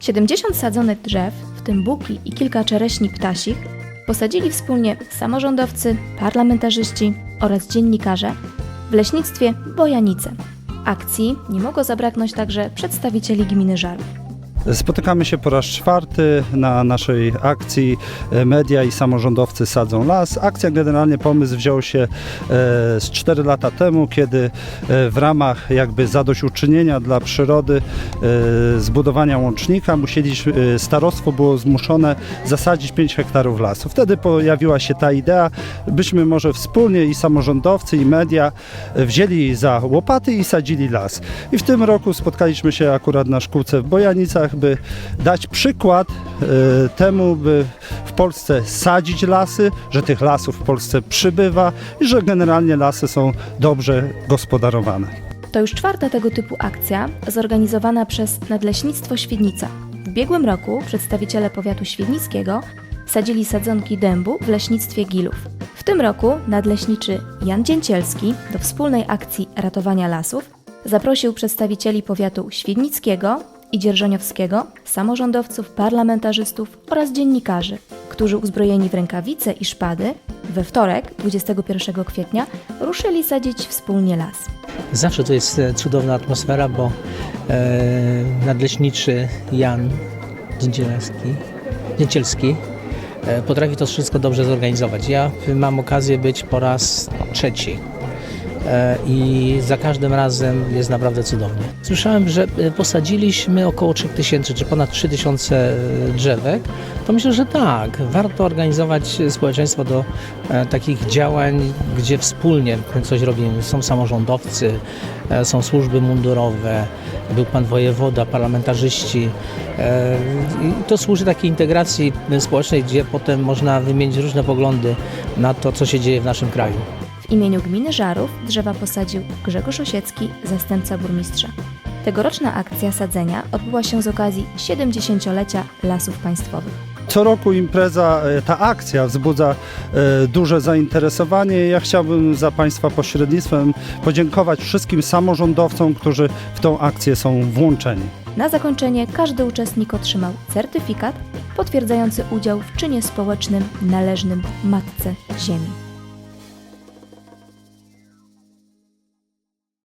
Siedemdziesiąt sadzonych drzew, w tym buki i kilka czereśni ptasich, posadzili wspólnie samorządowcy, parlamentarzyści oraz dziennikarze w leśnictwie Bojanice. Akcji nie mogło zabraknąć także przedstawicieli gminy Żarów. Spotykamy się po raz czwarty na naszej akcji e, Media i samorządowcy sadzą las. Akcja generalnie pomysł wziął się e, z 4 lata temu, kiedy e, w ramach jakby zadośćuczynienia dla przyrody zbudowania łącznika musieliśmy, starostwo było zmuszone zasadzić 5 hektarów lasu. Wtedy pojawiła się ta idea, byśmy może wspólnie i samorządowcy i media wzięli za łopaty i sadzili las. I w tym roku spotkaliśmy się akurat na szkółce w Bojanicach, by dać przykład e, temu, by w Polsce sadzić lasy, że tych lasów w Polsce przybywa i że generalnie lasy są dobrze gospodarowane. To już czwarta tego typu akcja zorganizowana przez Nadleśnictwo Świdnica. W ubiegłym roku przedstawiciele powiatu świdnickiego sadzili sadzonki dębu w leśnictwie Gilów. W tym roku nadleśniczy Jan Dzięcielski do wspólnej akcji ratowania lasów zaprosił przedstawicieli powiatu świdnickiego i dzierżoniowskiego, samorządowców, parlamentarzystów oraz dziennikarzy, którzy uzbrojeni w rękawice i szpady we wtorek, 21 kwietnia, ruszyli sadzić wspólnie las. Zawsze to jest e, cudowna atmosfera, bo e, nadleśniczy Jan Dzięcielski, e, potrafi to wszystko dobrze zorganizować. Ja mam okazję być po raz trzeci i za każdym razem jest naprawdę cudownie. Słyszałem, że e, posadziliśmy około 3000 czy ponad 3000 drzewek. To myślę, że tak. Warto organizować społeczeństwo do e, takich działań, gdzie wspólnie coś robimy. Są samorządowcy, e, są służby mundurowe, był pan wojewoda, parlamentarzyści. E, I to służy takiej integracji społecznej, gdzie potem można wymienić różne poglądy na to, co się dzieje w naszym kraju. Imieniu gminy Żarów drzewa posadził Grzegorz Osiecki, zastępca burmistrza. Tegoroczna akcja sadzenia odbyła się z okazji 70-lecia Lasów Państwowych. Co roku impreza, e, ta akcja wzbudza e, duże zainteresowanie. Ja chciałbym za Państwa pośrednictwem podziękować wszystkim samorządowcom, którzy w tą akcję są włączeni. Na zakończenie każdy uczestnik otrzymał certyfikat potwierdzający udział w czynie społecznym należnym Matce Ziemi.